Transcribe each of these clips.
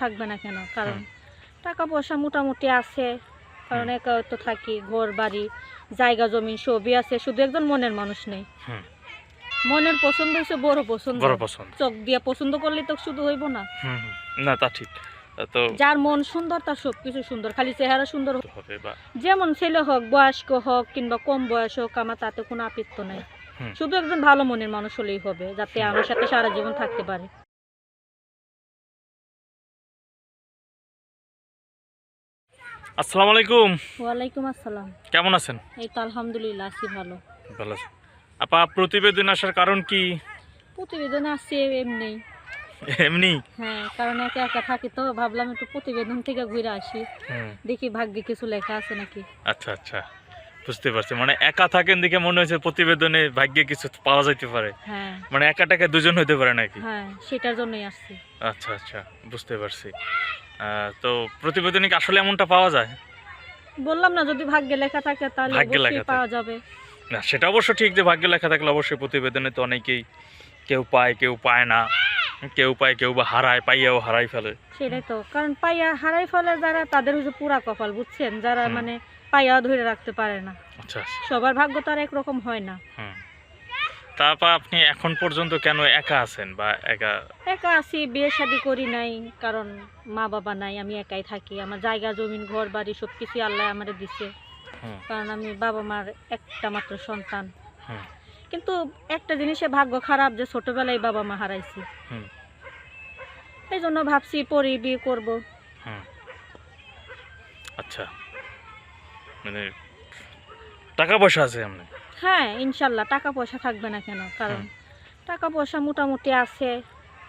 থাকবে না কেন? কারণ টাকা পয়সা মোটামুটি আছে। কারণ একা তো থাকি ঘর বাড়ি জায়গা জমি সবই আছে। শুধু একজন মনের মানুষ নেই। মনের পছন্দ হচ্ছে বড় পছন্দ। বড় পছন্দ। চোখ দিয়ে পছন্দ করলে তো শুধু হইব না। না তা ঠিক। তো যার মন সুন্দর তার সবকিছু সুন্দর। খালি চেহারা সুন্দর। হবে বা যেমন ছেলে হোক বয়স্ক হোক কিংবা কম বয়স হোক আমার তাতে কোনো আপিত্ত নাই। শুধু একজন ভালো মনের মানুষ হলেই হবে যাতে আমার সাথে সারা জীবন থাকতে পারে। আসসালামু আলাইকুম। ওয়ালাইকুম আসসালাম। কেমন আছেন? এই তো আলহামদুলিল্লাহ আছি ভালো। ভালো আছেন। আপা প্রতিবেদন আসার কারণ কি? প্রতিবেদন আসছে এমনি। এমনি? হ্যাঁ কারণ একা একা থাকি তো ভাবলাম একটু প্রতিবেদন থেকে ঘুরে আসি। দেখি ভাগ্যে কিছু লেখা আছে নাকি। আচ্ছা আচ্ছা। বুঝতে পারছি। মানে একা থাকেন দেখে মনে হয়েছে প্রতিবেদনে ভাগ্যে কিছু পাওয়া যাইতে পারে। হ্যাঁ। মানে একা টাকা দুজন হইতে পারে নাকি? হ্যাঁ সেটার জন্যই আসছি। আচ্ছা আচ্ছা বুঝতে পারছি। আহ, তো প্রতিবেদনে কি আসলে এমনটা পাওয়া যায়? বললাম না যদি ভাগ্যে লেখা থাকে তাহলে ভাগ্যে লেখা অবশ্যই থাকে। পাওয়া যাবে। না সেটা অবশ্য ঠিক যে ভাগ্যে লেখা থাকলে অবশ্যই প্রতিবেদনে তো অনেকেই কেউ পায় কেউ পায় না। কেউ পায় কেউ বা হারায় পাইয়াও হারাই ফেলে। সেটাই তো। কারণ পাইয়া হারাই ফেলে যারা তাদের হচ্ছে পুরা কপাল বুঝছেন? যারা হুম। মানে পাইয়া ধরে রাখতে পারে না। আচ্ছা আচ্ছা। সবার ভাগ্য তো আর একরকম হয় না। তারপর আপনি এখন পর্যন্ত কেন একা আছেন বা একা? একা আছি বিয়ে শাদি করি নাই কারণ মা বাবা নাই আমি একাই থাকি। আমার জায়গা জমিন ঘর বাড়ি সব কিছু আল্লাহ আমারে দিছে। কারণ আমি বাবা মার একটা মাত্র সন্তান। কিন্তু একটা জিনিসে ভাগ্য খারাপ যে ছোটবেলায় বাবা মা হারাইছি। হুম। এই জন্য ভাবছি পরে বিয়ে করব। আচ্ছা। মানে টাকা পয়সা আছে আপনি হ্যাঁ ইনশাল্লাহ টাকা পয়সা থাকবে না কেন? কারণ টাকা পয়সা মোটামুটি আছে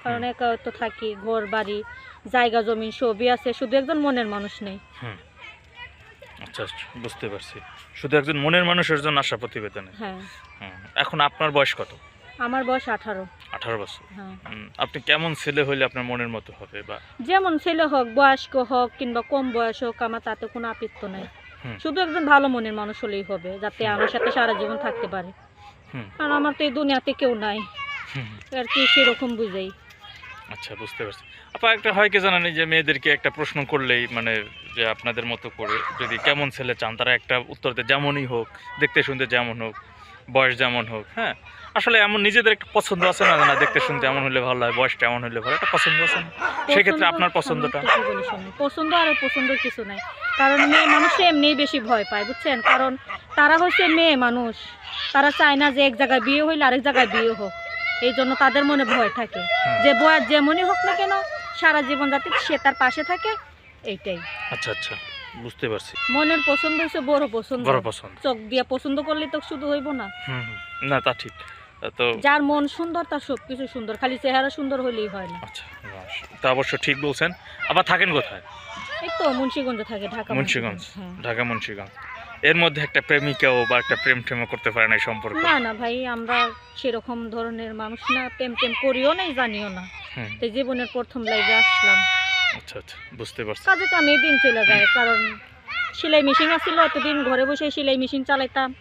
কারণ একা তো থাকি ঘর বাড়ি জায়গা জমি সবই আছে শুধু একজন মনের মানুষ নেই। আচ্ছা আচ্ছা বুঝতে পারছি। শুধু একজন মনের মানুষের জন্য আসা প্রতিবেদনে? হ্যাঁ। এখন আপনার বয়স কত? আমার বয়স আঠারো। আঠারো বছর। হ্যাঁ। আপনি কেমন ছেলে হইলে আপনার মনের মতো হবে বা যেমন ছেলে হোক বয়স্ক হোক কিংবা কম বয়স হোক আমার তাতে কোনো আপিত্ত নাই। শুধু একজন ভালো মনের মানুষ হলেই হবে যাতে আমার সাথে সারা জীবন থাকতে পারে। কারণ আমার তো এই দুনিয়াতে কেউ নাই। আর কি সেরকম বুঝাই। আচ্ছা বুঝতে পারছি। আপা একটা হয় কি জানেন যে মেয়েদেরকে একটা প্রশ্ন করলেই মানে যে আপনাদের মতো করে যদি কেমন ছেলে চান তারা একটা উত্তর দেয় যেমনই হোক দেখতে শুনতে যেমন হোক বয়স যেমন হোক হ্যাঁ? আসলে এমন নিজেদের একটা পছন্দ আছে না না দেখতে শুনতে এমন হলে ভালো হয় বয়সটা এমন হলে ভালো একটা পছন্দ আছে না? সেক্ষেত্রে আপনার পছন্দটা? পছন্দ আর পছন্দ কিছু নাই। কারণ মেয়ে মানুষ এমনিই বেশি ভয় পায় বুঝছেন? কারণ তারা হচ্ছে মেয়ে মানুষ। তারা চায় না যে এক জায়গায় বিয়ে হইলে আরেক জায়গায় বিয়ে হোক। এই জন্য তাদের মনে ভয় থাকে। যে বয়স যেমনই হোক না কেন সারা জীবন যাতে সে তার পাশে থাকে এইটাই। আচ্ছা আচ্ছা বুঝতে পারছি। মনের পছন্দ হচ্ছে বড় পছন্দ। বড় পছন্দ। চোখ দিয়ে পছন্দ করলে তো শুধু হইব না। না তা ঠিক। তো যার মন সুন্দর তার সবকিছু সুন্দর। খালি চেহারা সুন্দর হইলেই হয় না। আচ্ছা তা অবশ্য ঠিক বলছেন। আবার থাকেন কোথায়? এই তো মুন্সিগঞ্জে থাকে ঢাকা মুন্সিগঞ্জ। হ্যাঁ। ঢাকা মুন্সিগঞ্জ। এর মধ্যে একটা প্রেমিকাও বা একটা প্রেম টেমও করতে পারে না সম্পর্ক? না না ভাই আমরা সেরকম ধরনের মানুষ না প্রেম টেম করিও নাই জানিও না। হুম। তো জীবনের প্রথম লাইভে আসলাম। আচ্ছা আচ্ছা বুঝতে পারছি। কাজে কামে দিন চলে যায় কারণ সেলাই মেশিন আসছিল এতদিন ঘরে বসে সেলাই মেশিন চালাইতাম।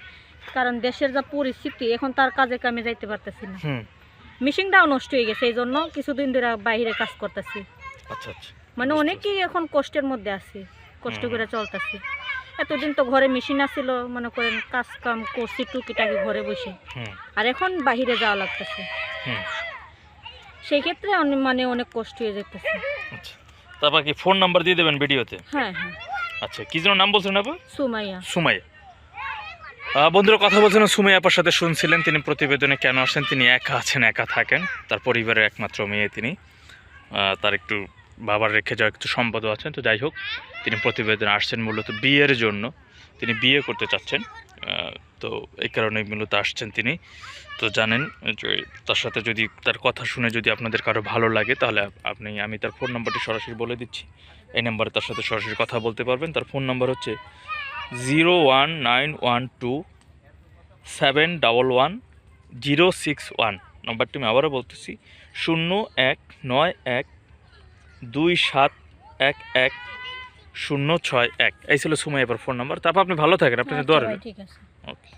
কারণ দেশের যা পরিস্থিতি এখন তার কাজে কামে যাইতে পারতেছি না। মেশিনটাও নষ্ট হয়ে গেছে এই জন্য কিছুদিন ধরে বাইরে কাজ করতেছি। আচ্ছা আচ্ছা। মানে অনেকেই এখন কষ্টের মধ্যে আছি কষ্ট করে চলতেছি। এতদিন তো ঘরে মেশিন আসছিল মনে করেন কাজ কাম করছি টুকিটাকি ঘরে বসে। আর এখন বাহিরে যাওয়া লাগতেছে। সেই ক্ষেত্রে মানে অনেক কষ্ট হয়ে যেতেছে আচ্ছা। তারপর কি ফোন নাম্বার দিয়ে দেবেন ভিডিওতে? হ্যাঁ হ্যাঁ। আচ্ছা কি যেন নাম বলছেন আপা? সুমাইয়া। সুমাইয়া। বন্ধুরা, কথা বলছিলেন সুমাইয়া আপার সাথে শুনছিলেন, তিনি প্রতিবেদনে কেন আসেন তিনি একা আছেন, একা থাকেন, তার পরিবারের একমাত্র মেয়ে তিনি। তার একটু বাবার রেখে যাওয়া একটু সম্পদও আছেন, তো যাই হোক, তিনি প্রতিবেদনে আসছেন মূলত বিয়ের জন্য, তিনি বিয়ে করতে চাচ্ছেন তো এই কারণে মূলত আসছেন তিনি। তো জানেন যে তার সাথে যদি তার কথা শুনে যদি আপনাদের কারও ভালো লাগে, তাহলে আপনি, আমি তার ফোন নাম্বারটি সরাসরি বলে দিচ্ছি। এই নাম্বারে তার সাথে সরাসরি কথা বলতে পারবেন, তার ফোন নাম্বার হচ্ছে zero one nine one two seven double one zero six one নম্বরটি আমি আবারও বলতেছি শূন্য এক নয় এক দুই সাত এক এক শূন্য ছয় এক। এই ছিল সময় এবার ফোন নাম্বার তারপর আপনি ভালো থাকেন আপনি দোয়ার ঠিক আছে। ওকে